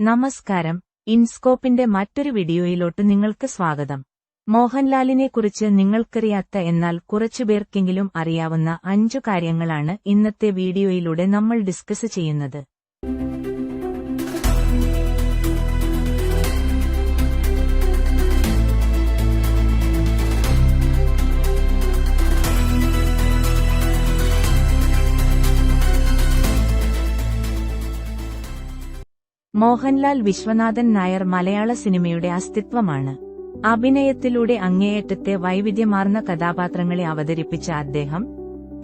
നമസ്കാരം. ഇൻസ്കോപ്പിന്റെ മറ്റൊരു വീഡിയോയിലോട്ട് നിങ്ങൾക്ക് സ്വാഗതം. മോഹൻലാലിനെക്കുറിച്ച് നിങ്ങൾക്കറിയാത്ത എന്നാൽ കുറച്ചുപേർക്കെങ്കിലും അറിയാവുന്ന അഞ്ചു കാര്യങ്ങളാണ് ഇന്നത്തെ വീഡിയോയിലൂടെ നമ്മൾ ഡിസ്കസ് ചെയ്യുന്നത്. മോഹൻലാൽ വിശ്വനാഥൻ നായർ മലയാള സിനിമയുടെ അസ്തിത്വമാണ്. അഭിനയത്തിലൂടെ അങ്ങേയറ്റത്തെ വൈവിധ്യമാർന്ന കഥാപാത്രങ്ങളെ അവതരിപ്പിച്ച അദ്ദേഹം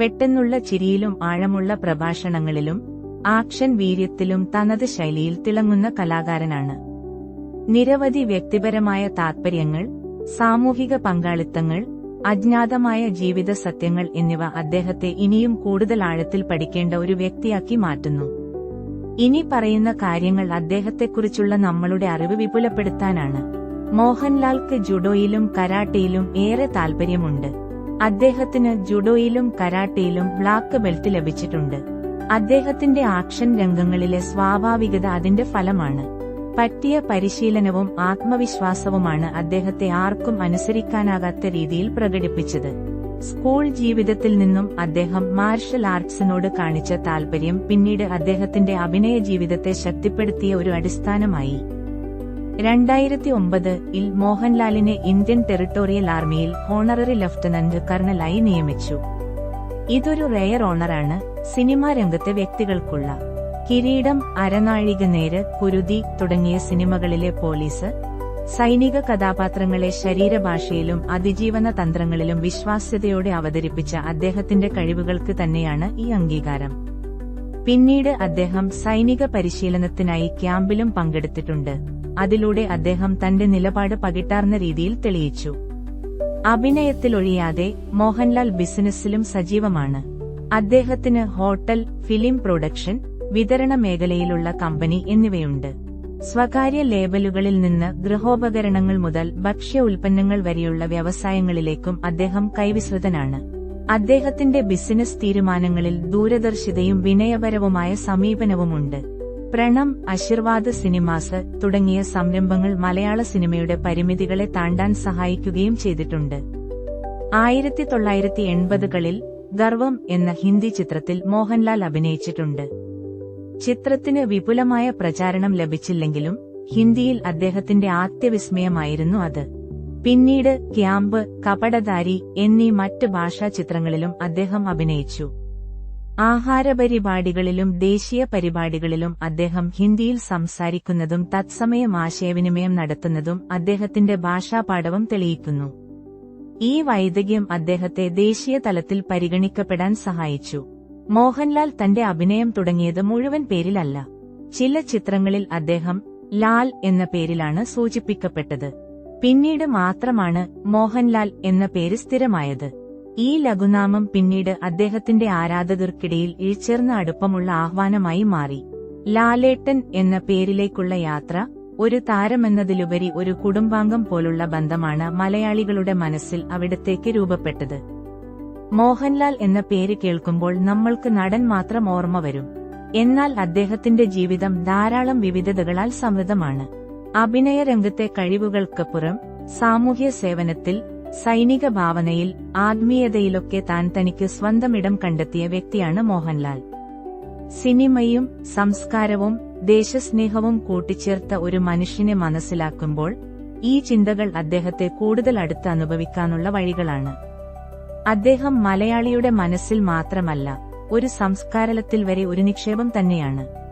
പെട്ടെന്നുള്ള ചിരിയിലും ആഴമുള്ള പ്രഭാഷണങ്ങളിലും ആക്ഷൻ വീര്യത്തിലും തനത് ശൈലിയിൽ തിളങ്ങുന്ന കലാകാരനാണ്. നിരവധി വ്യക്തിപരമായ താത്പര്യങ്ങൾ സാമൂഹിക പങ്കാളിത്തങ്ങൾ അജ്ഞാതമായ ജീവിത സത്യങ്ങൾ എന്നിവ അദ്ദേഹത്തെ ഇനിയും കൂടുതൽ ആഴത്തിൽ പഠിക്കേണ്ട ഒരു വ്യക്തിയാക്കി മാറ്റുന്നു. ഇനി പറയുന്ന കാര്യങ്ങൾ അദ്ദേഹത്തെക്കുറിച്ചുള്ള നമ്മളുടെ അറിവ് വിപുലപ്പെടുത്താനാണ്. മോഹൻലാൽക്ക് ജുഡോയിലും കരാട്ടയിലും ഏറെ താൽപര്യമുണ്ട്. അദ്ദേഹത്തിന് ജുഡോയിലും കരാട്ടയിലും ബ്ലാക്ക് ബെൽറ്റ് ലഭിച്ചിട്ടുണ്ട്. അദ്ദേഹത്തിന്റെ ആക്ഷൻ രംഗങ്ങളിലെ സ്വാഭാവികത അതിന്റെ ഫലമാണ്. പറ്റിയ പരിശീലനവും ആത്മവിശ്വാസവുമാണ് അദ്ദേഹത്തെ ആർക്കും അനുസരിക്കാനാകാത്ത രീതിയിൽ പ്രകടിപ്പിച്ചത്. സ്കൂൾ ജീവിതത്തിൽ നിന്നും അദ്ദേഹം മാർഷൽ ആർട്സിനോട് കാണിച്ച താൽപര്യം പിന്നീട് അദ്ദേഹത്തിന്റെ അഭിനയ ജീവിതത്തെ ശക്തിപ്പെടുത്തിയ ഒരു അടിസ്ഥാനമായി. രണ്ടായിരത്തി ഒമ്പത് ഇൽ മോഹൻലാലിനെ ഇന്ത്യൻ ടെറിട്ടോറിയൽ ആർമിയിൽ ഹോണററി ലഫ്റ്റനന്റ് കർണലായി നിയമിച്ചു. ഇതൊരു റെയർ ഓണറാണ് സിനിമാ രംഗത്തെ വ്യക്തികൾക്കുള്ള. കിരീടം അരനാഴിക നേര് കുരുതി തുടങ്ങിയ സിനിമകളിലെ പോലീസ് സൈനിക കഥാപാത്രങ്ങളെ ശരീരഭാഷയിലും അതിജീവന തന്ത്രങ്ങളിലും വിശ്വാസ്യതയോടെ അവതരിപ്പിച്ച അദ്ദേഹത്തിന്റെ കഴിവുകൾക്ക് തന്നെയാണ് ഈ അംഗീകാരം. പിന്നീട് അദ്ദേഹം സൈനിക പരിശീലനത്തിനായി ക്യാമ്പിലും പങ്കെടുത്തിട്ടുണ്ട്. അതിലൂടെ അദ്ദേഹം തന്റെ നിലപാട് പകിട്ടാർന്ന രീതിയിൽ തെളിയിച്ചു. അഭിനയത്തിലൊഴിയാതെ മോഹൻലാൽ ബിസിനസ്സിലും സജീവമാണ്. അദ്ദേഹത്തിന് ഹോട്ടൽ ഫിലിം പ്രൊഡക്ഷൻ വിതരണ മേഖലയിലുള്ള കമ്പനി എന്നിവയുണ്ട്. സ്വകാര്യ ലേബലുകളിൽ നിന്ന് ഗൃഹോപകരണങ്ങൾ മുതൽ ഭക്ഷ്യ ഉൽപ്പന്നങ്ങൾ വരെയുള്ള വ്യവസായങ്ങളിലേക്കും അദ്ദേഹം കൈവിശ്രുതനാണ്. അദ്ദേഹത്തിന്റെ ബിസിനസ് തീരുമാനങ്ങളിൽ ദൂരദർശിതയും വിനയപരവുമായ സമീപനവുമുണ്ട്. പ്രണം ആശീർവാദ് സിനിമാസ് തുടങ്ങിയ സംരംഭങ്ങൾ മലയാള സിനിമയുടെ പരിമിതികളെ താണ്ടാൻ സഹായിക്കുകയും ചെയ്തിട്ടുണ്ട്. ആയിരത്തി തൊള്ളായിരത്തി എൺപതുകളിൽ ഗർവം എന്ന ഹിന്ദി ചിത്രത്തിൽ മോഹൻലാൽ അഭിനയിച്ചിട്ടുണ്ട്. ചിത്രത്തിന് വിപുലമായ പ്രചാരണം ലഭിച്ചില്ലെങ്കിലും ഹിന്ദിയിൽ അദ്ദേഹത്തിന്റെ ആദ്യവിസ്മയമായിരുന്നു അത്. പിന്നീട് ക്യാമ്പ് കപടധാരി എന്നീ മറ്റ് ഭാഷാ ചിത്രങ്ങളിലും അദ്ദേഹം അഭിനയിച്ചു. ആഹാരപരിപാടികളിലും ദേശീയ പരിപാടികളിലും അദ്ദേഹം ഹിന്ദിയിൽ സംസാരിക്കുന്നതും തത്സമയം ആശയവിനിമയം നടത്തുന്നതും അദ്ദേഹത്തിന്റെ ഭാഷാപാഠവും തെളിയിക്കുന്നു. ഈ വൈദഗ്ധ്യം അദ്ദേഹത്തെ ദേശീയ തലത്തിൽ പരിഗണിക്കപ്പെടാൻ സഹായിച്ചു. മോഹൻലാൽ തന്റെ അഭിനയം തുടങ്ങിയത് മുഴുവൻ പേരിലല്ല. ചില ചിത്രങ്ങളിൽ അദ്ദേഹം ലാൽ എന്ന പേരിലാണ് സൂചിപ്പിക്കപ്പെട്ടത്. പിന്നീട് മാത്രമാണ് മോഹൻലാൽ എന്ന പേര് സ്ഥിരമായത്. ഈ ലഘുനാമം പിന്നീട് അദ്ദേഹത്തിന്റെ ആരാധകർക്കിടയിൽ ഇഴിച്ചേർന്ന അടുപ്പമുള്ള ആഹ്വാനമായി മാറി. ലാലേട്ടൻ എന്ന പേരിലേക്കുള്ള യാത്ര ഒരു താരമെന്നതിലുപരി ഒരു കുടുംബാംഗം പോലുള്ള ബന്ധമാണ് മലയാളികളുടെ മനസ്സിൽ അവിടത്തേക്ക് രൂപപ്പെട്ടത്. മോഹൻലാൽ എന്ന പേര് കേൾക്കുമ്പോൾ നമ്മൾക്ക് നടൻ മാത്രം ഓർമ്മ വരും. എന്നാൽ അദ്ദേഹത്തിന്റെ ജീവിതം ധാരാളം വിവിധതകളാൽ സമൃദ്ധമാണ്. അഭിനയ രംഗത്തെ കഴിവുകൾക്കപ്പുറം സാമൂഹ്യ സേവനത്തിൽ സൈനിക ഭാവനയിൽ ആത്മീയതയിലൊക്കെ താൻ തനിക്ക് സ്വന്തം ഇടം കണ്ടെത്തിയ വ്യക്തിയാണ് മോഹൻലാൽ. സിനിമയും സംസ്കാരവും ദേശസ്നേഹവും കൂട്ടിച്ചേർത്ത ഒരു മനുഷ്യനെ മനസ്സിലാക്കുമ്പോൾ ഈ ചിന്തകൾ അദ്ദേഹത്തെ കൂടുതൽ അടുത്ത് അനുഭവിക്കാനുള്ള വഴികളാണ്. അദ്ദേഹം മലയാളിയുടെ മനസ്സിൽ മാത്രമല്ല ഒരു സംസ്കാരലത്തിൽ വരെ ഒരു നിക്ഷേപം തന്നെയാണ്.